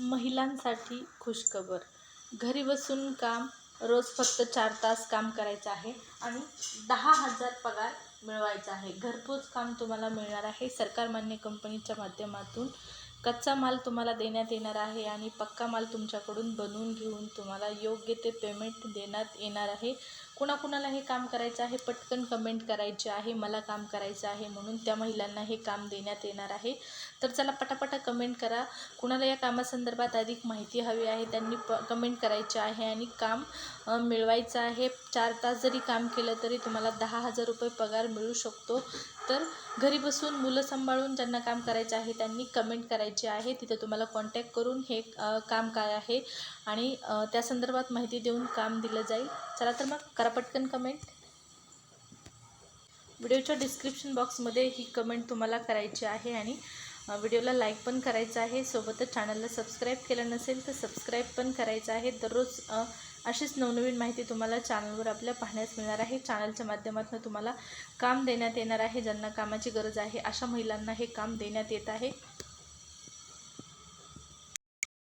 महिलांसाठी खुशखबर. घरी बसून काम रोज फक्त चार तास काम करायचं आहे आणि दहा हजार पगार मिळवायचा आहे. घरपोच काम तुम्हाला मिळणार आहे. सरकार मान्य कंपनीच्या माध्यमातून कच्चा माल तुम्हाला देण्यात येणार आहे आणि पक्का माल तुमच्याकडून बनवून घेऊन तुम्हाला योग्य ते पेमेंट देण्यात येणार आहे. कुणाकुणाला हे काम करायचं आहे पटकन कमेंट करायचे आहे मला काम करायचं आहे म्हणून त्या महिलांना हे काम देण्यात येणार आहे. तर चला पटापटा कमेंट करा. कुणाला या कामासंदर्भात अधिक माहिती हवी आहे त्यांनी प कमेंट करायचे आहे आणि काम मिळवायचं आहे. चार तास जरी काम केलं तरी तुम्हाला दहा हजार रुपये पगार मिळू शकतो. तर घरी बसून मुलं सांभाळून ज्यांना काम करायचं आहे त्यांनी कमेंट करायचं आहे तिथं तुम्हाला कॉन्टॅक्ट करून हे काम काय आहे आणि त्या संदर्भात माहिती देऊन काम दिलं जाईल. चला तर मग करा पटकन कमेंट व्हिडिओच्या डिस्क्रिप्शन बॉक्समध्ये ही कमेंट तुम्हाला करायची आहे आणि व्हिडिओला लाईक पण करायचं आहे. सोबतच चॅनलला सबस्क्राईब केलं नसेल तर सबस्क्राईब पण करायचं आहे. दररोज अशीच नवनवीन माहिती तुम्हाला चॅनलवर आपल्या पाहण्यास मिळणार आहे. चॅनलच्या माध्यमातून तुम्हाला काम देण्यात येणार आहे. ज्यांना कामाची गरज आहे अशा महिलांना हे काम देण्यात येत आहे.